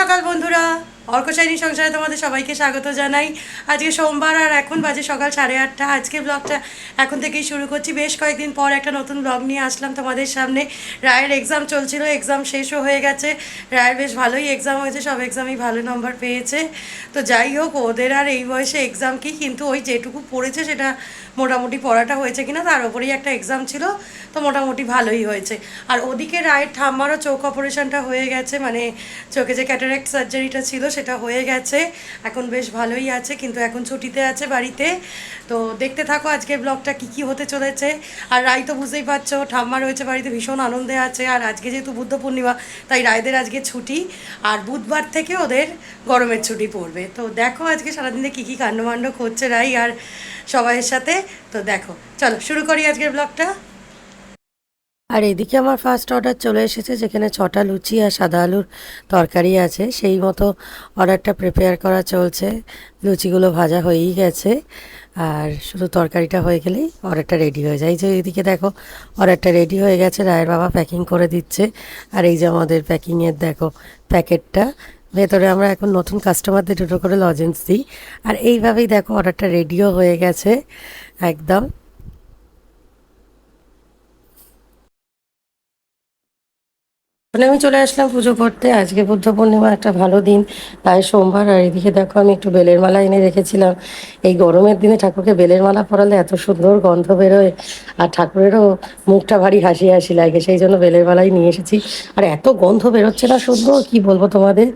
সকাল বন্ধুরা। অর্কশাইনী সংসারে তোমাদের সবাইকে স্বাগত জানাই। আজকে সোমবার আর এখন বাজে সকাল সাড়ে আটটা। আজকে ব্লগটা এখন থেকেই শুরু করছি। বেশ কয়েকদিন পর একটা নতুন ব্লগ নিয়ে আসলাম তোমাদের সামনে। রায়ের এক্সাম চলছিল এক্সাম শেষও হয়ে গেছে। রায়ের বেশ ভালোই এক্সাম হয়েছে, সব এক্সামই ভালো নম্বর পেয়েছে। তো যাই হোক, ওদের আর এই বয়সে এক্সাম কি, কিন্তু ওই যেটুকু পড়েছে সেটা মোটামুটি পড়াটা হয়েছে কিনা, তার উপরেই একটা এক্সাম ছিল। তো মোটামুটি ভালোই হয়েছে। আর ওদিকে রায়ের ঠাম্মারও চোখ অপারেশনটা হয়ে গেছে মানে চোখে যে ক্যাটারেক্ট সার্জারিটা ছিল সেটা হয়ে গেছে। এখন বেশ ভালোই আছে, কিন্তু এখন ছুটিতে আছে বাড়িতে। তো দেখতে থাকো আজকের ব্লগটা কি কি হতে চলেছে। আর রায় তো বুঝতেই পারছ, ঠাম্মা রয়েছে বাড়িতে, ভীষণ আনন্দে আছে। আর আজকে যেহেতু বুদ্ধ পূর্ণিমা, তাই রায়দের আজকে ছুটি। আর বুধবার থেকে ওদের গরমের ছুটি পড়বে। তো দেখো আজকে সারাদিনে কী কী কাণ্ডমাণ্ড করছে রাই আর সবাইয়ের সাথে। তো দেখো, চলো শুরু করি আজকের ব্লগটা। আর এদিকে আমার ফার্স্ট অর্ডার চলে এসেছে, যেখানে ছটা লুচি আর সাদা আলুর তরকারি আছে। সেই মতো অর্ডারটা প্রিপেয়ার করা চলছে। লুচিগুলো ভাজা হয়েই গেছে। আর শুধু তরকারিটা হয়ে গেলেই অর্ডারটা রেডি হয়ে যায়। এই যে এদিকে দেখো অর্ডারটা রেডি হয়ে গেছে। রায়ের বাবা প্যাকিং করে দিচ্ছে। আর এই যে আমাদের প্যাকিংয়ের দেখো প্যাকেটটা। ভেতরে আমরা এখন নতুন কাস্টমারদের দুটো করে লজেন্স দিই। আর এইভাবেই দেখো অর্ডারটা রেডিও হয়ে গেছে। একদম। মানে আমি চলে আসলাম পুজো করতে। আজকে বুদ্ধ পূর্ণিমা, একটা ভালো দিন। তাই সোমবার আর এদিকে দেখো, আমি একটু বেলের মালা এনে রেখেছিলাম। এই গরমের দিনে ঠাকুরকে বেলের মালা পরালে এত সুন্দর গন্ধ বেরোয়, আর ঠাকুরেরও মুখটা ভারী হাসি হাসি লাগে, সেই জন্য বেলের মালাই নিয়ে এসেছি। আর এত গন্ধ বেরোচ্ছে না সুন্দর, কি বলব তোমাদের?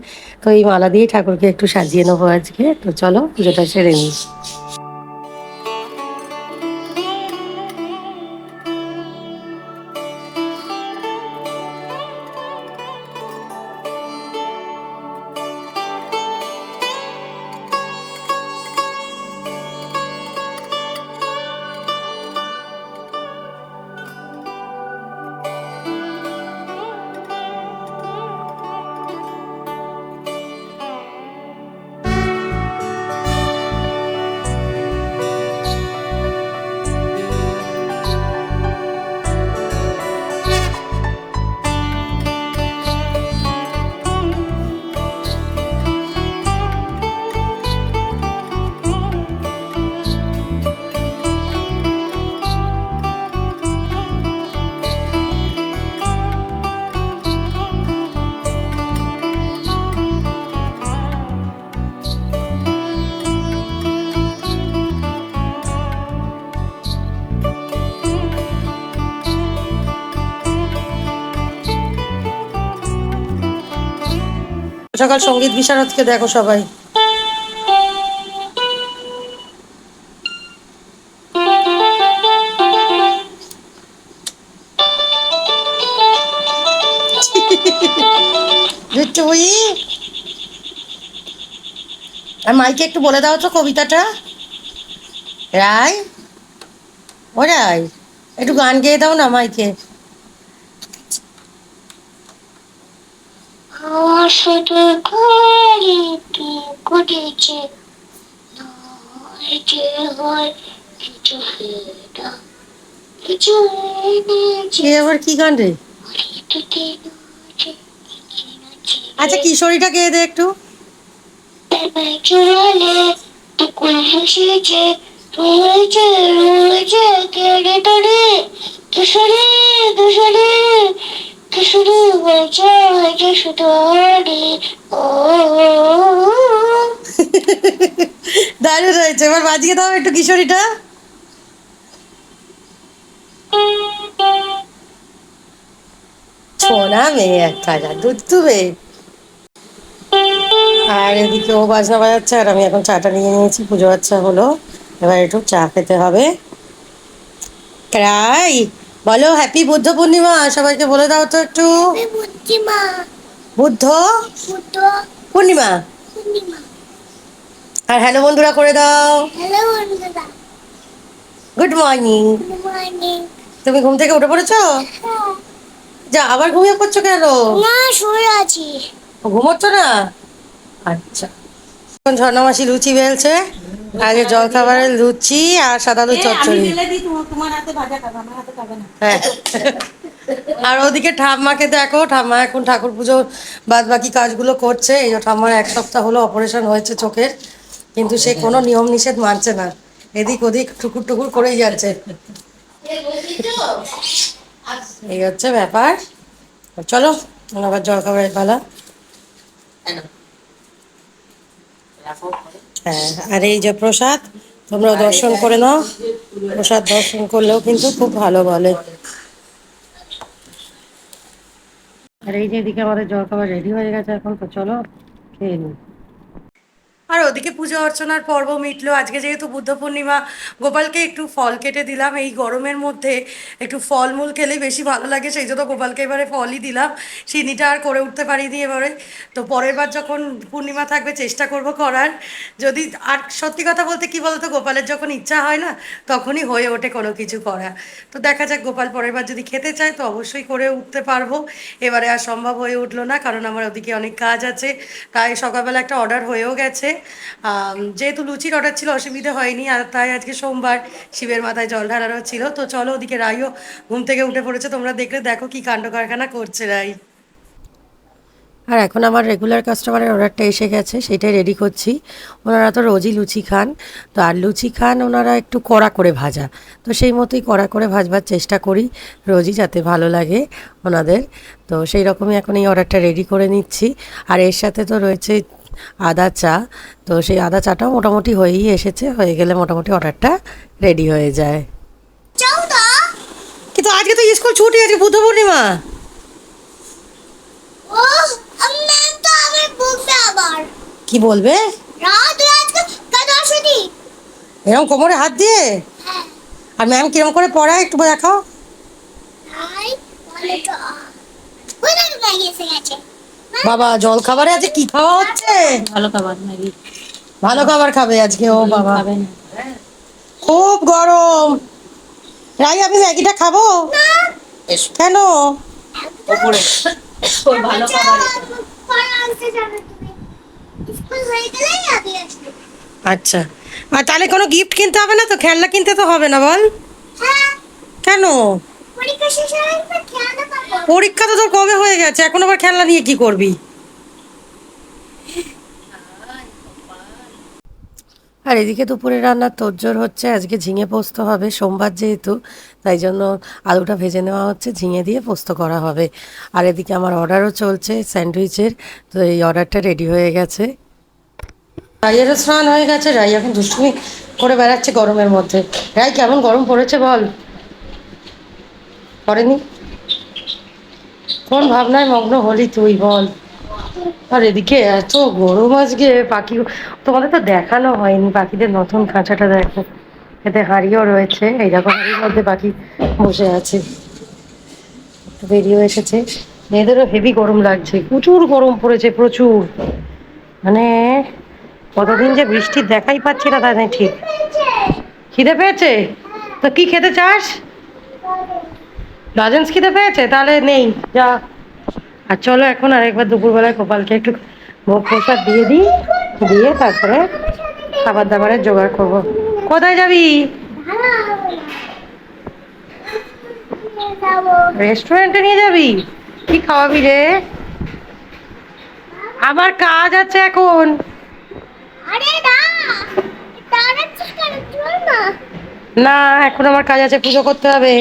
তো এই মালা দিয়েই ঠাকুরকে একটু সাজিয়ে নেব আজকে। তো চলো, পুজোটা সেরে নিই। সকাল সংগীত বিশারদকে দেখো সবাই। বই? আর মাইকে একটু বলে দাও তো কবিতাটা। রায়? ও রায়, একটু গান গেয়ে দাও না মাইকে। আমার শুধু ঘড়িতে ঘটেছে নয় যে হয় কিছু হেটা কিছু এনেছে। সে আবার কি গান রে? আচ্ছা কিশোরীটা গেয়ে দে একটু? চুরালে টুকুন হেসেছে রয়েছে রয়েছে কেড়ে তরে কিশোরী কিশোরী কিশোরী হয়েছে হয়েছে শুধু আরে ও দারুণ রয়েছে এবার বাজিয়ে দাও একটু কিশোরীটা। মেয়ে একটা আর এদিকে ও বাজনা বাজাচ্ছে, আর আমি এখন চাটা নিয়ে নিয়েছি, পুজো বাচ্চা হলো। এবার একটু চা খেতে হবে। ক্রাই! বলো হ্যাপি বুদ্ধ পূর্ণিমা সবাইকে বলে দাও তো একটু। বুদ্ধ পূর্ণিমা। আর হ্যালো বন্ধুরা করে দাও। গুড মর্নিং তুমি ঘুম থেকে উঠে পড়েছো? যা আবার ঘুমিয়ে পড়ছো কেন? না শুয়ে আছি। ঘুমোচ্ছ না? আচ্ছা। এখন ঝর্ণামাসি লুচি বেলছে। আগে জল খাবারের লুচি আর সাদা আলু চচ্চড়ি। ঢেলে দিই তোমার তোমার হাতে ভাজা খাবে আমার হাতে খাবে না। হ্যাঁ। আর ওদিকে ঠাম্মাকে দেখো ঠাম্মা এখন ঠাকুর পুজো বাদ বাকি কাজগুলো করছে। এই ঠাম্মার এক সপ্তাহ হলো অপারেশন হয়েছে চোখের কিন্তু সে কোনো নিয়ম নিষেধ মানছে না। এদিক ওদিক টুকুর টুকুর করেই যাচ্ছে। এই হচ্ছে ব্যাপার। চলো আবার জল খাবারের পালা হ্যাঁ আর এই যে প্রসাদ তোমরা দর্শন করে নাও। প্রসাদ দর্শন করলেও কিন্তু খুব ভালো বলে। আর এই যে এদিকে আমাদের জল খাবার রেডি হয়ে গেছে এখন তো চলো খেয়ে নিই। আর ওদিকে পুজো অর্চনার পর্ব মিটলো। আজকে যেহেতু বুদ্ধ পূর্ণিমা, গোপালকে একটু ফল কেটে দিলাম। এই গরমের মধ্যে একটু ফলমূল খেলেই বেশি ভালো লাগে, সেই জন্য গোপালকে এবারে ফলই দিলাম। চিনিটা আর করে উঠতে পারিনি এবারে। তো পরের বার যখন পূর্ণিমা থাকবে, চেষ্টা করব করার। যদি, আর সত্যি কথা বলতে কি বলতো, গোপালের যখন ইচ্ছা হয় না, তখনই হয়ে ওঠে কোনো কিছু করা। তো দেখা যাক, গোপাল পরের বার যদি খেতে চায়, তো অবশ্যই করে উঠতে পারব। এবারে আর সম্ভব হয়ে উঠল না, কারণ আমার ওদিকে অনেক কাজ আছে। তাই সকালবেলা একটা অর্ডার হয়েও গেছে। যেহেতু লুচির অর্ডার ছিল, অসুবিধা হয়নি, আর তাই আজকে সোমবার শিবের মাথায় জল ঢালানো ছিল। তো চলো ওদিকে রাইও ঘুম থেকে উঠে পড়েছে, তোমরা দেখলে দেখো কি কাণ্ড কারখানা করছে রাই আর এখন আমার রেগুলার কাস্টমারের অর্ডারটা এসে গেছে সেটাই রেডি করছি। ওনারা তো রোজই লুচি খান তো আর লুচি খান ওনারা একটু কড়া করে ভাজা। তো সেই মতোই কড়া করে ভাজবার চেষ্টা করি রোজই যাতে ভালো লাগে ওনাদের। তো সেই রকমই এখন এই অর্ডারটা রেডি করে নিচ্ছি। আর এর সাথে তো রয়েছে আদা চা তো সেই আদা চাটাও মোটামুটি হয়েই এসেছে হয়ে গেলে মোটামুটি অর্ডারটা রেডি হয়ে যায়। কিন্তু আজকে তো স্কুল ছুটি আছে বুদ্ধ পূর্ণিমা। কি বলবে? না তুই আজকে কাজ আসবি এরকম কোমরে হাত দিয়ে? হ্যাঁ। আর ম্যাম কিরম করে পড়ায় একটু দেখাও। বাবা জল খাবারে আজকে কি খাওয়া হচ্ছে? ভালো খাবার ম্যাগি। ভালো খাবার খাবে আজকে ও বাবা। খুব গরম। রাই আমি ম্যাগিটা খাব? কেন? ওই ভালো খাবার আচ্ছা। আর তাহলে কোনো গিফট কিনতে হবে না তো? খেলনা কিনতে তো হবে না, বল। কেন? পরীক্ষা তো তোর কবে হয়ে গেছে? এখন আবার খেলনা নিয়ে কি করবি? আর এদিকে দুপুরে রান্নার তোড়জোড় হচ্ছে, আজকে ঝিঙে পোস্ত হবে সোমবার যেহেতু, তাই জন্য আলুটা ভেজে নেওয়া হচ্ছে, ঝিঙে দিয়ে পোস্ত করা হবে। আর এদিকে আমার অর্ডারও চলছে স্যান্ডউইচের, তো এই অর্ডারটা রেডি হয়ে গেছে। রাইয়েরও স্নান হয়ে গেছে রাই এখন দুষ্টুমি করে বেড়াচ্ছে গরমের মধ্যে। রাই, কেমন গরম পড়েছে বল? করেনি কোন ভাবনায় মগ্ন হলি তুই বল? আর এদিকে এত গরম আজকে, পাখি তোমাদের তো দেখানো হয়নি, পাখিদের নতুন খাঁচাটা দেখো। এতে হাঁড়িও রয়েছে, এই দেখো হাঁড়ির মধ্যে পাখি বসে আছে। বেরিয়েও এসেছে। মেয়েদেরও হেভি গরম লাগছে, প্রচুর গরম পড়েছে, প্রচুর। মানে কতদিন যে বৃষ্টির দেখাই পাচ্ছি না তা নেই ঠিক। খিদে পেয়েছে? তো কি খেতে চাস? লজেন্স খিদে পেয়েছে? তাহলে নেই, যা। আর চলো এখন আরেকবার দুপুরবেলায় গোপালকে একটু ভোগ প্রসাদ দিয়ে দিই, দিয়ে তারপরে খাবার দাবারের জোগাড় করব। কোথায় যাবি? রেস্টুরেন্টে নিয়ে যাবি? কি খাওয়াবি রে? আমার কাজ আছে এখন আরে না দাঁড়াচ্ছিস কেন চল না না এখন আমার কাজ আছে পুজো করতে হবে।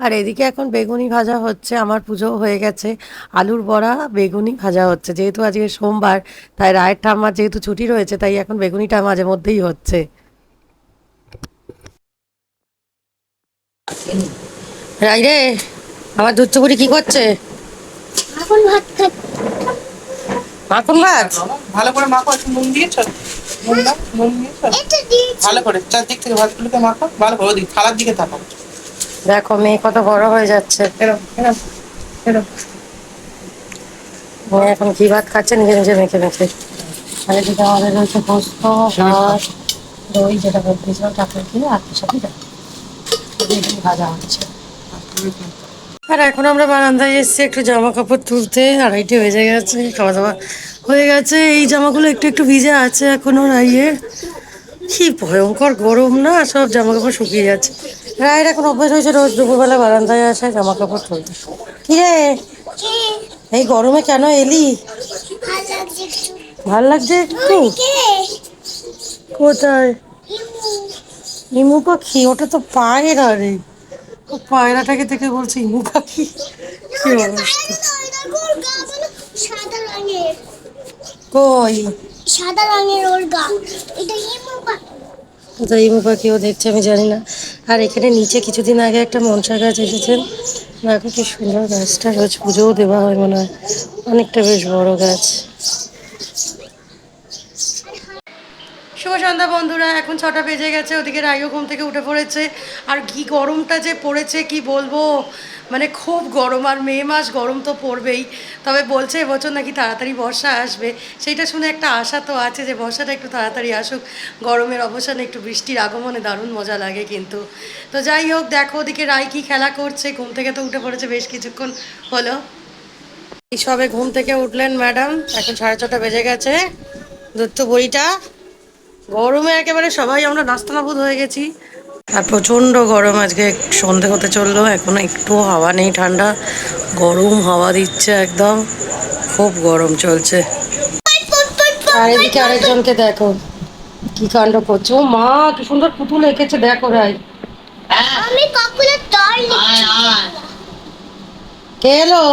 আর এদিকে এখন বেগুনি ভাজা হচ্ছে আমার পুজো হয়ে গেছে। আলুর বড়া বেগুনি ভাজা হচ্ছে। যেহেতু আজকে সোমবার তাই রায়ের ঠাম্মার যেহেতু ছুটি রয়েছে তাই এখন বেগুনিটা মাঝে মধ্যেই হচ্ছে। রাই রে আমার দুধচুপুরি কি করছে? এখন ভাত মাখন ভাত? ভালো করে মাখন একটু নুন দিয়েছ? নুন নুন দিয়েছ এটা দিয়েছি। ভালো করে চারদিক থেকে ভাতগুলোকে মাখো ভালো করে ওদিক থালার দিকে থাকো। দেখো মেয়ে কত বড় হয়ে যাচ্ছে। মেয়ে এখন ঘি ভাত খাচ্ছে? নিজে নিজে মেখে মেখে। আর এদিকে আমাদের রয়েছে পোস্ত দই যেটা বলতেছিলাম ঠাকুর দিয়ে আর কি ভাজা হচ্ছে। আর এখন আমরা বারান্দায় এসেছি একটু জামা কাপড় তুলতে আড়াইটে বেজে গেছে খাওয়া দাওয়া হয়ে গেছে। এই জামাগুলো একটু একটু ভিজে আছে এখনও রাইয়ের কি ভয়ঙ্কর গরম না, সব জামা কাপড় শুকিয়ে যাচ্ছে। রায়ের এখন অভ্যাস হয়েছে রোজ দুপুরবেলা বারান্দায় আসে জামা কাপড় তুলতে কিরে এই গরমে কেন এলি? ভালো লাগছে একটু? কোথায়? ইমু পাখি, ওটা তো পায়রা রে ও পায়রাটাকে থেকে বলছে ইমু পাখি? কি অবস্থা পায়রা না, ওটা ওর গা বলো সাদা রঙের। কই? সাদা রঙের ওর গা এটা ইমু পাখি। কোথায় ইমু পাখিও দেখছে আমি জানি না। আর এখানে নিচে কিছুদিন আগে একটা মনসা গাছ এসেছেন দেখো কি সুন্দর গাছটা রোজ পুজোও দেওয়া হয় মনে হয়। অনেকটা বেশ বড় গাছ। শুভ সন্ধ্যা বন্ধুরা, এখন ছটা বেজে গেছে, ওদিকে রাইও ঘুম থেকে উঠে পড়েছে। আর কি গরমটা যে পড়েছে, কি বলব? মানে খুব গরম, আর মে মাস গরম তো পড়বেই। তবে বলছে এবছর নাকি তাড়াতাড়ি বর্ষা আসবে। সেইটা শুনে একটা আশা তো আছে যে বর্ষাটা একটু তাড়াতাড়ি আসুক। গরমের অবসানে, একটু বৃষ্টির আগমনে দারুণ মজা লাগে কিন্তু। তো যাই হোক, দেখো ওদিকে রায় কি খেলা করছে, ঘুম থেকে তো উঠে পড়েছে বেশ কিছুক্ষণ হলো। এই সবে ঘুম থেকে উঠলেন ম্যাডাম, এখন সাড়ে ছটা বেজে গেছে। দুধ বড়িটা গরমে একেবারে সবাই আমরা নাস্তানাবুদ হয়ে গেছি। আর প্রচণ্ড গরম আজকে সন্ধে হতে চলল এখন একটু হাওয়া নেই ঠান্ডা গরম হাওয়া দিচ্ছে একদম খুব গরম চলছে। আর এদিকে আরেকজনকে দেখো কি কাণ্ড করছে। ও মা কি সুন্দর পুতুল এঁকেছে দেখো রাই আমি কাকুলের তল কে এলো?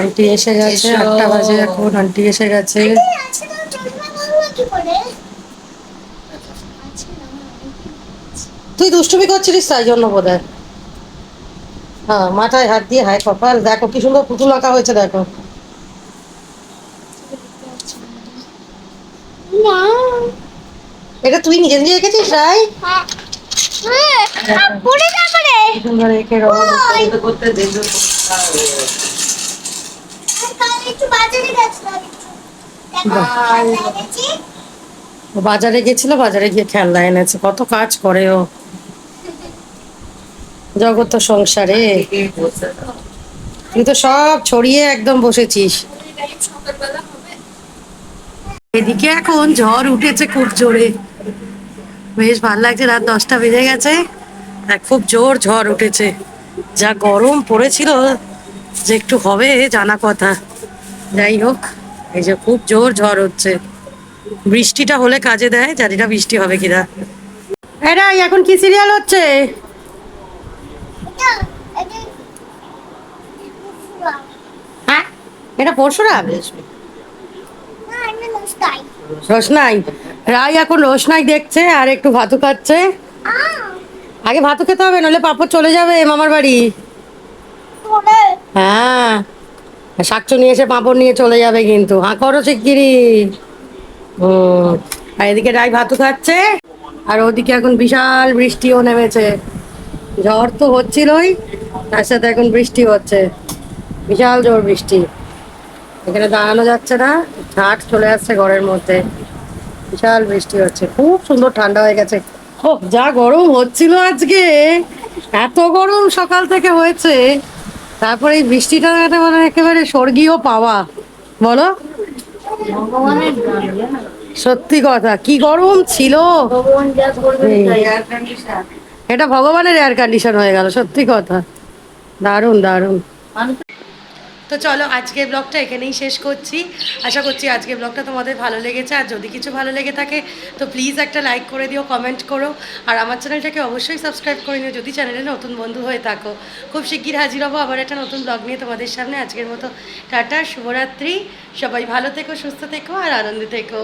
আন্টি এসে গেছে আটটা বাজে এখন আন্টি এসে গেছে আছে না চশমা বাংলা কি করে তুই দুষ্টুমি করছিলিস তাই জন্য বোধ হ্যাঁ মাথায় হাত দিয়ে হাই কপাল দেখো কি সুন্দর পুতুল আঁকা হয়েছে দেখো। এটা তুই নিজে নিজে এঁকেছিস রাই? হ্যাঁ। হ্যাঁ একটু বাজারে গেছিলাম বাজারে গেছিল, বাজারে গিয়ে খেলনা এনেছে। কত কাজ করে ও। জগৎ সংসারে। তুই তো সব ছড়িয়ে একদম বসেছিস। এদিকে এখন ঝড় উঠেছে খুব জোরে। বেশ ভালো লাগছে, রাত দশটা বেজে গেছে। খুব জোর ঝড় উঠেছে। যা গরম পড়েছিল, যে একটু হবে জানা কথা। যাই হোক, এই যে খুব জোর ঝড় হচ্ছে। বৃষ্টিটা হলে কাজে দেয় জানি না বৃষ্টি হবে কিনা। এরা এখন কি সিরিয়াল হচ্ছে? হ্যাঁ? এটা পরশুরাম রোশনাই। রাই এখন রোশনাই দেখছে আর একটু ভাতু খাচ্ছে। আগে ভাতু খেতে হবে নাহলে পাপড় চলে যাবে মামার বাড়ি। হ্যাঁ। শাকচু নিয়ে এসে পাঁপড় নিয়ে চলে যাবে কিন্তু। হাঁ, করো শিগগিরি হুম আর এদিকে রাই ভাতু খাচ্ছে। আর ওদিকে এখন বিশাল বৃষ্টিও নেমেছে। ঝড় তো হচ্ছিলই, তার সাথে এখন বৃষ্টি হচ্ছে। বিশাল জোর বৃষ্টি। এখানে দাঁড়ানো যাচ্ছে না, ঝাঁট চলে আসছে ঘরের মধ্যে। বিশাল বৃষ্টি হচ্ছে, খুব সুন্দর ঠান্ডা হয়ে গেছে। ও যা গরম হচ্ছিল আজকে, এত গরম সকাল থেকে হয়েছে, তারপরে এই বৃষ্টিটা মানে একেবারে স্বর্গীয় পাওয়া। বলো? সত্যি কথা, কি গরম ছিল। এটা ভগবানের এয়ার কন্ডিশন হয়ে গেল, সত্যি কথা। দারুণ মানুষ তো চলো আজকের ব্লগটা এখানেই শেষ করছি। আশা করছি আজকে ব্লগটা তোমাদের ভালো লেগেছে। আর যদি কিছু ভালো লেগে থাকে, তো প্লিজ একটা লাইক করে দিও কমেন্ট করো। আর আমার চ্যানেলটাকে অবশ্যই সাবস্ক্রাইব করে নিও, যদি চ্যানেলে নতুন বন্ধু হয়ে থাকো। খুব শিগগির হাজির হব আবার একটা নতুন ব্লগ নিয়ে তোমাদের সামনে। আজকের মতো টাটা, শুভরাত্রি। সবাই ভালো থেকো, সুস্থ থেকো, আর আনন্দে থেকো।